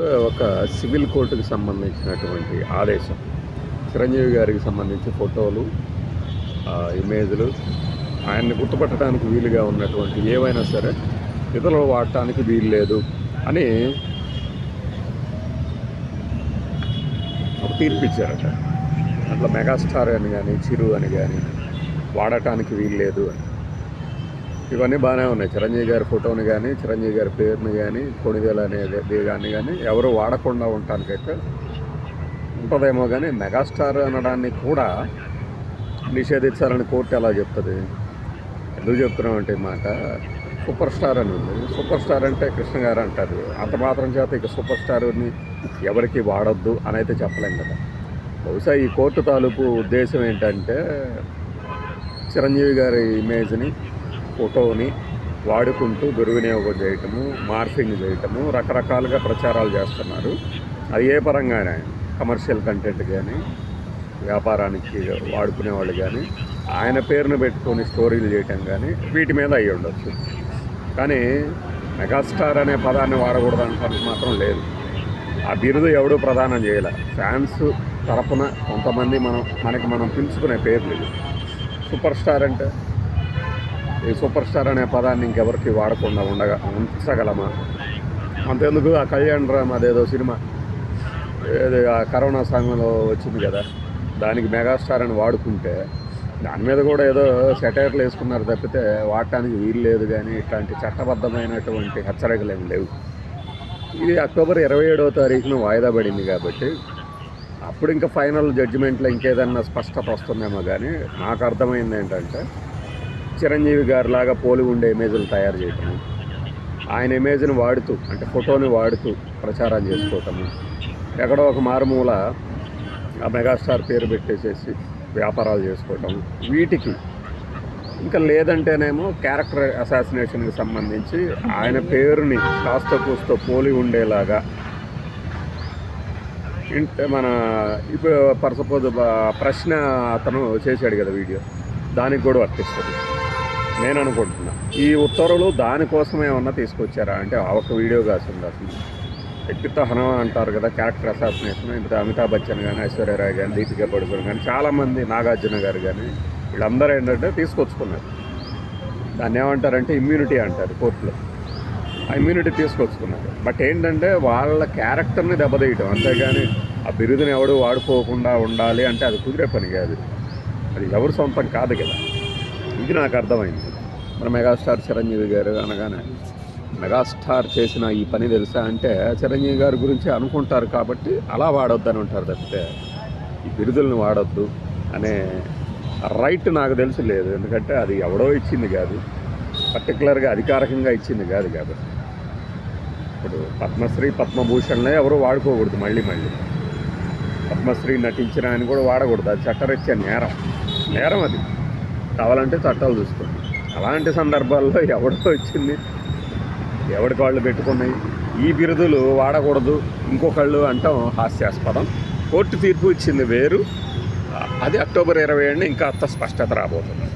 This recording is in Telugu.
కూడా ఒక సివిల్ కోర్టుకి సంబంధించినటువంటి ఆదేశం. చిరంజీవి గారికి సంబంధించి ఫోటోలు ఇమేజ్లు ఆయన్ని గుర్తుపట్టడానికి వీలుగా ఉన్నటువంటి ఏవైనా సరే ఇతరులు వాడటానికి వీలు లేదు అని ఒక తీర్పు ఇచ్చారట అట్లా మెగాస్టార్ అని కానీ చిరు అని కానీ వాడటానికి వీలు లేదు అని. ఇవన్నీ బాగానే ఉన్నాయి. చిరంజీవి గారి ఫోటోని కానీ చిరంజీవి గారి పేరుని కానీ కొణిదేలు అనేది కానీ కానీ ఎవరు వాడకుండా ఉండటానికైతే ఉంటుందేమో కానీ మెగాస్టార్ అనడాన్ని కూడా నిషేధించాలని కోర్టు ఎలా చెప్తుంది? ఎందుకు చెప్తున్నామంటే ఈ మాట? సూపర్ స్టార్ అని ఉంది. సూపర్ స్టార్ అంటే కృష్ణ గారు అంటారు. అంత మాత్రం చేత ఇక సూపర్ స్టార్ని ఎవరికి వాడొద్దు అని అయితే చెప్పలేం కదా. బహుశా ఈ కోర్టు తాలూకు ఉద్దేశం ఏంటంటే చిరంజీవి గారి ఇమేజ్ని ఫోటోని వాడుకుంటూ దుర్వినియోగం చేయటము మార్ఫింగ్ చేయటము రకరకాలుగా ప్రచారాలు చేస్తున్నారు. అది ఏ పరంగానే కమర్షియల్ కంటెంట్ కానీ వ్యాపారానికి వాడుకునే వాళ్ళు కానీ ఆయన పేరును పెట్టుకొని స్టోరీలు చేయటం కానీ వీటి మీద అయ్యి ఉండొచ్చు. కానీ మెగాస్టార్ అనే పదాన్ని వాడకూడదు అంటానికి మాత్రం లేదు. ఆ బిరుదు ఎవడూ ప్రదానం చేయలే. ఫ్యాన్స్ తరపున కొంతమంది మనం మనకి మనం పిలుచుకునే పేర్లు లేదు సూపర్ స్టార్ అంటే? ఈ సూపర్ స్టార్ అనే పదాన్ని ఇంకెవరికి వాడకుండా ఉండగా ఉంచగలమా? అంతెందుకు? ఆ కళ్యాణ్ రామ్ అదేదో సినిమా. ఏది ఆ కరోనా సమయంలో వచ్చింది కదా. దానికి మెగాస్టార్ అని వాడుకుంటే దాని మీద కూడా ఏదో సెటైర్లు వేసుకున్నారు తప్పితే వాడటానికి వీలు లేదు కానీ ఇట్లాంటి చట్టబద్ధమైనటువంటి హెచ్చరికలు ఏమి లేవు. ఇది అక్టోబర్ ఇరవై ఏడవ తారీఖున వాయిదా పడింది కాబట్టి అప్పుడు ఇంకా ఫైనల్ జడ్జిమెంట్లో ఇంకేదన్నా స్పష్టత వస్తుందేమో కానీ నాకు అర్థమైంది ఏంటంటే చిరంజీవి గారి లాగా పోలి ఉండే ఇమేజ్లు తయారు చేయటము. ఆయన ఇమేజ్ని వాడుతూ అంటే ఫోటోని వాడుతూ ప్రచారం చేసుకోవటము ఎక్కడో ఒక మారుమూల ఆ మెగాస్టార్ పేరు పెట్టేసేసి వ్యాపారాలు చేసుకోవటం వీటికి ఇంకా లేదంటేనేమో క్యారెక్టర్ అసాసినేషన్కి సంబంధించి ఆయన పేరుని కాస్త కూస్తో పోలి ఉండేలాగా ఇంట మన ఇప్పుడు ఫర్ సపోజ్ ప్రశ్న అతను చేశాడు కదా వీడియో. దానికి కూడా వర్తిస్తుంది. నేను అనుకుంటున్నా. ఈ ఉత్తర్వులు దానికోసం ఏమన్నా తీసుకొచ్చారా? అంటే ఆ ఒక్క వీడియో కాసింది అసలు. వ్యక్తిత్వ హనం అంటారు కదా క్యారెక్టర్ అసాసినేషన్ ఇంత అమితాబ్ బచ్చన్ కానీ ఐశ్వర్యరాయ్ కానీ దీపికా పడుకోని కానీ చాలామంది నాగార్జున గారు కానీ వీళ్ళందరూ ఏంటంటే తీసుకొచ్చుకున్నారు. దాన్ని ఏమంటారంటే ఇమ్యూనిటీ అంటారు కోర్టులో. ఆ ఇమ్యూనిటీ తీసుకొచ్చుకున్నారు. బట్ ఏంటంటే వాళ్ళ క్యారెక్టర్ని దెబ్బతీయటం. అంతేగాని ఆ బిరుదుని ఎవడు వాడుకోకుండా ఉండాలి అంటే అది కుదిరే పని కాదు. అది ఎవరు సొంతం కాదు కదా. ఇది నాకు అర్థమైంది. మన మెగాస్టార్ చిరంజీవి గారు అనగానే మెగాస్టార్ చేసిన ఈ పని తెలుసా అంటే చిరంజీవి గారి గురించి అనుకుంటారు కాబట్టి అలా వాడొద్దని ఉంటారు తప్పితే ఈ బిరుదులను వాడొద్దు అనే రైట్ నాకు తెలిసి లేదు. ఎందుకంటే అది ఎవడో ఇచ్చింది కాదు. పర్టికులర్గా అధికారికంగా ఇచ్చింది కాదు కాబట్టి. ఇప్పుడు పద్మశ్రీ పద్మభూషణ్లే ఎవరు వాడుకోకూడదు మళ్ళీ మళ్ళీ. పద్మశ్రీ నటించిన ఆయన కూడా వాడకూడదు. అది చట్టరీత్యా నేరం. నేరం అది. కావాలంటే చట్టాలు చూసుకోండి. అలాంటి సందర్భాల్లో ఎవడో వచ్చింది? ఎవడి వాళ్ళు పెట్టుకున్నాయి? ఈ బిరుదులు వాడకూడదు. ఇంకొకళ్ళు అంటాం హాస్యాస్పదం. కోర్టు తీర్పు ఇచ్చింది వేరు. అది అక్టోబర్ ఇరవై ఏడున ఇంకా అంత స్పష్టత రాబోతుంది.